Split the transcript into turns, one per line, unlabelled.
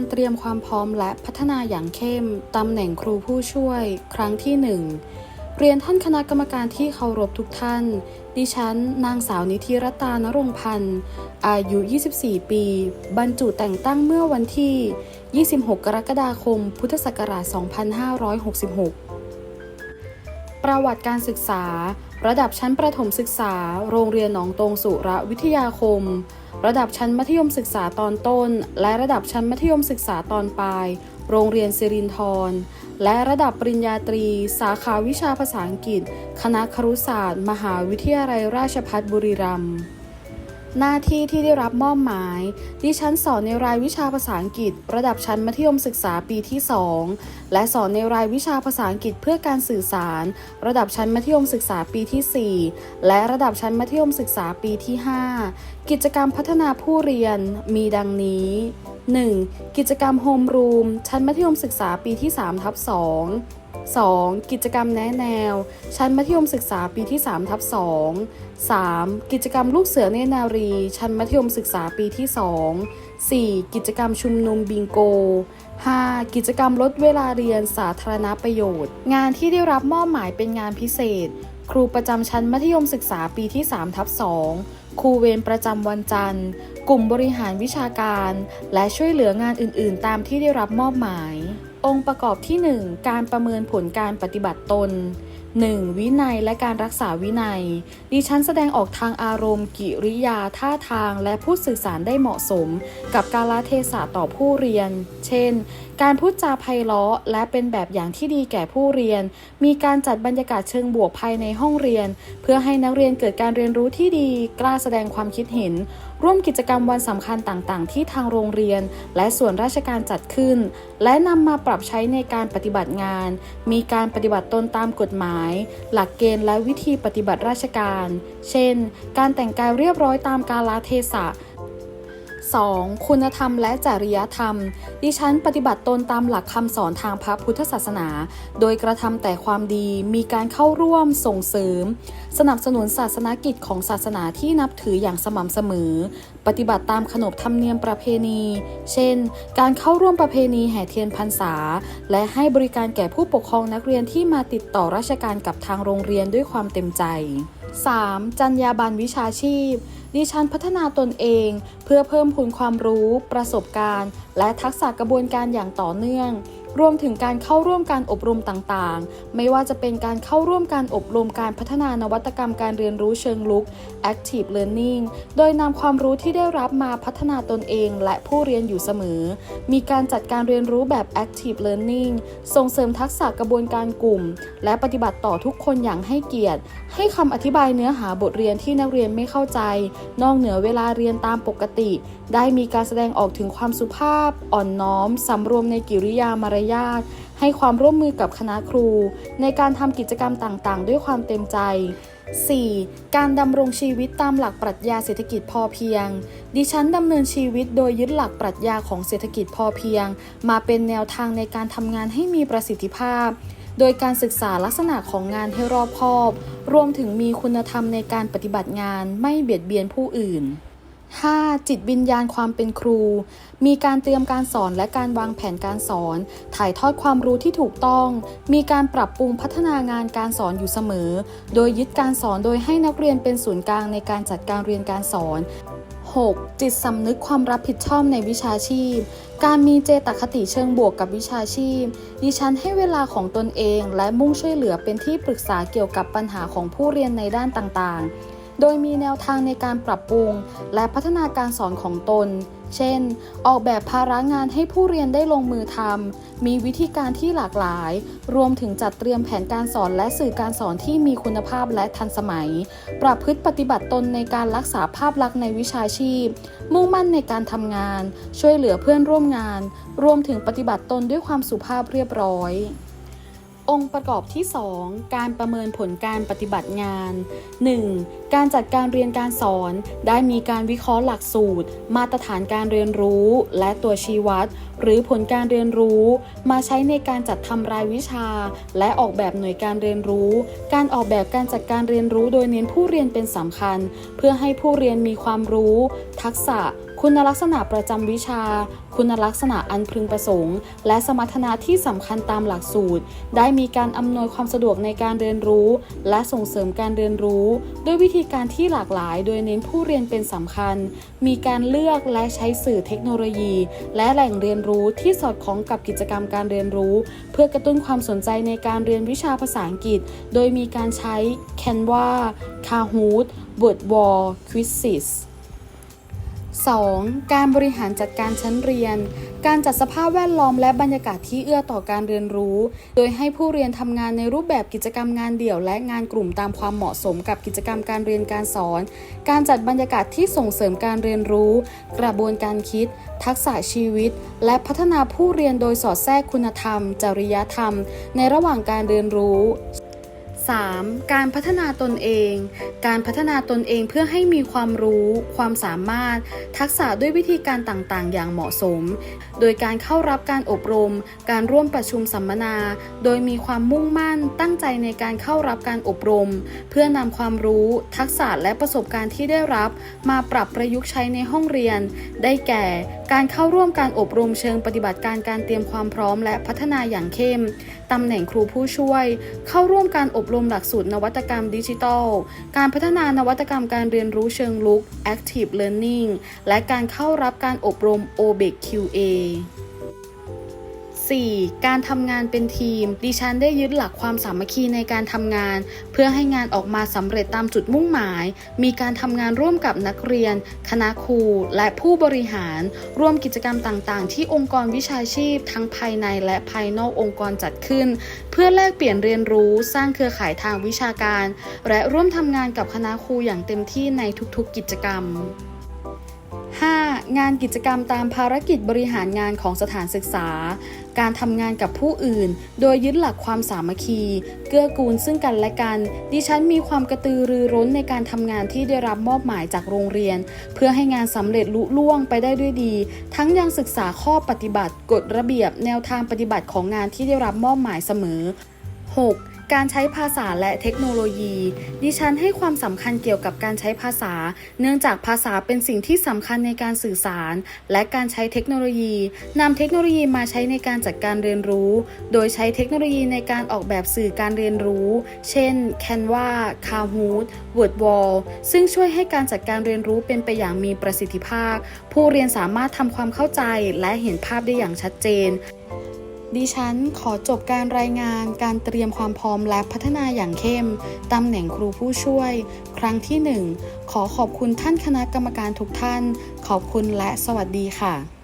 การเตรียมความพร้อมและพัฒนาอย่างเข้มตำแหน่งครูผู้ช่วย ครั้งที่หนึ่งเรียนท่านคณะกรรมการที่เคารพทุกท่าน ดิฉัน นางสาวนิธิรัตานรงพันธ์ อายุ 24 ปี บรรจุแต่งตั้งเมื่อวันที่ 26 กรกฎาคม พุทธศักราช 2566 ประวัติการศึกษา ระดับชั้นประถมศึกษา โรงเรียนหนองตรงสุรวิทยาคม ระดับชั้นมัธยมศึกษาตอนต้น และระดับชั้นมัธยมศึกษาตอนปลาย โรงเรียนสิรินธร และระดับปริญญาตรี สาขาวิชาภาษาอังกฤษ คณะครุศาสตร์ มหาวิทยาลัยราชภัฏบุรีรัมย์ หน้าที่ที่ได้รับมอบหมาย ดิฉันสอนในรายวิชาภาษาอังกฤษ ระดับชั้นมัธยมศึกษาปีที่ 2 และสอนในรายวิชาภาษาอังกฤษเพื่อการสื่อสาร ระดับชั้นมัธยมศึกษาปีที่ 4 และระดับชั้นมัธยมศึกษาปีที่ 5 กิจกรรมพัฒนาผู้เรียนมีดังนี้ 1. กิจกรรมโฮมรูมชั้นมัธยมศึกษาปีที่3ทับ2 2. กิจกรรมแนะแนว ชั้นมัธยมศึกษาปีที่3ทับ2 3. กิจกรรมลูกเสือเนนารี ชั้นมัธยมศึกษาปีที่ 2 4. กิจกรรมชุมนุมบิงโก 5. กิจกรรมลดเวลาเรียนสาธารณประโยชน์ งานที่ได้รับมอบหมายเป็นงานพิเศษ ครูประจำชั้นมัธยมศึกษาปีที่3ทับ2ครูเวรประจำวันจันทร์ กลุ่มบริหารวิชาการ และช่วยเหลืองานอื่น ๆ ตามที่ได้รับมอบหมาย องค์ประกอบที่ 1 การประเมินผลการปฏิบัติตน 1. วินัยและการรักษาวินัย ดิฉันแสดงออกทางอารมณ์ กิริยา ท่าทาง และพูดสื่อสารได้เหมาะสม กับกาลเทศะต่อผู้เรียน เช่น การพูดจาไพเราะและเป็นแบบอย่างที่ดีแก่ผู้เรียน มีการจัดบรรยากาศเชิงบวกภายในห้องเรียน เพื่อให้นักเรียนเกิดการเรียนรู้ที่ดี กล้าแสดงความคิดเห็น ร่วมกิจกรรมวันสำคัญต่างๆ ที่ทางโรงเรียน และส่วนราชการจัดขึ้น และนำมาปรับใช้ในการปฏิบัติงาน มีการปฏิบัติตนตามกฎหมาย หลักเกณฑ์และวิธีปฏิบัติราชการ เช่น การแต่งกายเรียบร้อยตามกาลเทศะ 2. คุณธรรมและจริยธรรม ดิฉันปฏิบัติตนตามหลักคำสอนทางพระพุทธศาสนา โดยกระทำแต่ความดี มีการเข้าร่วมส่งเสริม สนับสนุนศาสนากิจของศาสนาที่นับถืออย่างสม่ำเสมอ ปฏิบัติตามขนบธรรมเนียมประเพณี เช่น การเข้าร่วมประเพณีแห่เทียนพรรษา และให้บริการแก่ผู้ปกครองนักเรียนที่มาติดต่อราชการกับทางโรงเรียนด้วยความเต็มใจ 3. จรรยาบรรณวิชาชีพ ดิฉันพัฒนาตนเอง เพื่อเพิ่มพูนความรู้ ประสบการณ์ และทักษะกระบวนการอย่างต่อเนื่อง รวมถึงการเข้าร่วมการอบรมต่างๆ ไม่ว่าจะเป็นการเข้าร่วมการอบรมการพัฒนานวัตกรรมการเรียนรู้เชิงลุก Active Learning โดยนำความรู้ที่ได้รับมาพัฒนาตนเองและผู้เรียนอยู่เสมอ มีการจัดการเรียนรู้แบบ Active Learning ส่งเสริมทักษะกระบวนการกลุ่ม และปฏิบัติต่อทุกคนอย่างให้เกียรติ ให้คำอธิบายเนื้อหาบทเรียนที่นักเรียนไม่เข้าใจ นอกเหนือเวลาเรียนตามปกติ ได้มีการแสดงออกถึงความสุภาพ อ่อนน้อมสำรวมในกิริยามารยาท ให้ความร่วมมือกับคณะครู ในการทำกิจกรรมต่างๆ ด้วยความเต็มใจ 4. การดำรงชีวิตตามหลักปรัชญาเศรษฐกิจพอเพียง ดิฉันดำเนินชีวิตโดยยึดหลักปรัชญาของเศรษฐกิจพอเพียง มาเป็นแนวทางในการทำงานให้มีประสิทธิภาพ โดยการศึกษาลักษณะของงานให้รอบคอบ รวมถึงมีคุณธรรมในการปฏิบัติงานไม่เบียดเบียนผู้อื่น 5. จิตวิญญาณความเป็นครู มีการเตรียมการสอนและการวางแผนการสอน ถ่ายทอดความรู้ที่ถูกต้อง มีการปรับปรุงพัฒนางานการสอนอยู่เสมอ โดยยึดการสอนโดยให้นักเรียนเป็นศูนย์กลางในการจัดการเรียนการสอน 6. จิตสำนึกความรับผิดชอบในวิชาชีพ การมีเจตคติเชิงบวกกับวิชาชีพ ดิฉันให้เวลาของตนเอง และมุ่งช่วยเหลือเป็นที่ปรึกษาเกี่ยวกับปัญหาของผู้เรียนในด้านต่างๆ โดยมีแนวทางในการปรับปรุง และพัฒนาการสอนของตน เช่น ออกแบบภาระงานให้ผู้เรียนได้ลงมือทำ มีวิธีการที่หลากหลาย รวมถึงจัดเตรียมแผนการสอนและสื่อการสอนที่มีคุณภาพและทันสมัย ประพฤติปฏิบัติตนในการรักษาภาพลักษณ์ในวิชาชีพ มุ่งมั่นในการทำงาน ช่วยเหลือเพื่อนร่วมงาน รวมถึงปฏิบัติตนด้วยความสุภาพเรียบร้อย องค์ประกอบที่ 2 การประเมินผลการปฏิบัติงาน 1. การจัดการเรียนการสอน ได้มีการวิเคราะห์หลักสูตร มาตรฐานการเรียนรู้ และตัวชี้วัด หรือผลการเรียนรู้ มาใช้ในการจัดทำรายวิชา และออกแบบหน่วยการเรียนรู้ การออกแบบการจัดการเรียนรู้โดยเน้นผู้เรียนเป็นสำคัญ เพื่อให้ผู้เรียนมีความรู้ ทักษะ คุณลักษณะประจำวิชา คุณลักษณะอันพึงประสงค์ และสมรรถนะที่สำคัญตามหลักสูตร ได้มีการอำนวยความสะดวกในการเรียนรู้ และส่งเสริมการเรียนรู้ ด้วยวิธีการที่หลากหลาย โดยเน้นผู้เรียนเป็นสำคัญ มีการเลือกและใช้สื่อเทคโนโลยี และแหล่งเรียนรู้ที่สอดคล้องกับกิจกรรมการเรียนรู้ เพื่อกระตุ้นความสนใจในการเรียนวิชาภาษาอังกฤษ โดยมีการใช้ Canva Kahoot WordWall Quizzes 2. การบริหารจัดการชั้นเรียน การจัดสภาพแวดล้อมและบรรยากาศที่เอื้อต่อการเรียนรู้ โดยให้ผู้เรียนทำงานในรูปแบบกิจกรรมงานเดี่ยวและงานกลุ่มตามความเหมาะสมกับกิจกรรมการเรียนการสอน การจัดบรรยากาศที่ส่งเสริมการเรียนรู้ กระบวนการคิด ทักษะชีวิต และพัฒนาผู้เรียนโดยสอดแทรกคุณธรรม จริยธรรม ในระหว่างการเรียนรู้ 3. การพัฒนาตนเอง การพัฒนาตนเองเพื่อให้มีความรู้ ความสามารถ ทักษะด้วยวิธีการต่างๆ อย่างเหมาะสม โดยการเข้ารับการอบรม การร่วมประชุมสัมมนา โดยมีความมุ่งมั่นตั้งใจในการเข้ารับการอบรม เพื่อนำความรู้ ทักษะและประสบการณ์ที่ได้รับ มาปรับประยุกต์ใช้ในห้องเรียน ได้แก่ การเข้าร่วมการอบรมเชิงปฏิบัติการการเตรียมความพร้อมและพัฒนาอย่างเข้ม ตำแหน่งครูผู้ช่วย เข้าร่วมการอบรมหลักสูตรนวัตกรรมดิจิทัล การพัฒนานวัตกรรมการเรียนรู้เชิงลุก Active Learning และการเข้ารับการอบรม OBE QA 4. การทำงานเป็นทีม ดิฉันได้ยึดหลักความสามัคคีในการทำงาน เพื่อให้งานออกมาสำเร็จตามจุดมุ่งหมาย มีการทำงานร่วมกับนักเรียน คณะครู และผู้บริหาร ร่วมกิจกรรมต่างๆ ที่องค์กรวิชาชีพ ทั้งภายในและภายนอกองค์กรจัดขึ้น เพื่อแลกเปลี่ยนเรียนรู้ สร้างเครือข่ายทางวิชาการ และร่วมทำงานกับคณะครูอย่างเต็มที่ในทุกๆ กิจกรรม 5. งานกิจกรรมตามภารกิจบริหารงานของสถานศึกษา การทำงานกับผู้อื่น โดยยึดหลักความสามัคคี เกื้อกูลซึ่งกันและกัน ดิฉันมีความกระตือรือร้นในการทำงานที่ได้รับมอบหมายจากโรงเรียน เพื่อให้งานสำเร็จลุล่วงไปได้ด้วยดี ทั้งยังศึกษาข้อปฏิบัติ กฎระเบียบ แนวทางปฏิบัติของงานที่ได้รับมอบหมายเสมอ 6. การใช้ภาษาและเทคโนโลยี ดิฉันให้ความสำคัญเกี่ยวกับการใช้ภาษา เนื่องจากภาษาเป็นสิ่งที่สำคัญในการสื่อสาร และการใช้เทคโนโลยีนำเทคโนโลยีมาใช้ในการจัดการเรียนรู้ โดยใช้เทคโนโลยีในการออกแบบสื่อการเรียนรู้ เช่น Canva Kahoot WordWall ซึ่งช่วยให้การจัดการเรียนรู้เป็นไปอย่างมีประสิทธิภาพ ผู้เรียนสามารถทำความเข้าใจและเห็นภาพได้อย่างชัดเจน ดิฉันขอจบการรายงานการเตรียมความพร้อมและพัฒนาอย่างเข้มตำแหน่งครูผู้ช่วย ครั้งที่ 1 ขอขอบคุณท่านคณะกรรมการทุกท่าน ขอบคุณและสวัสดีค่ะ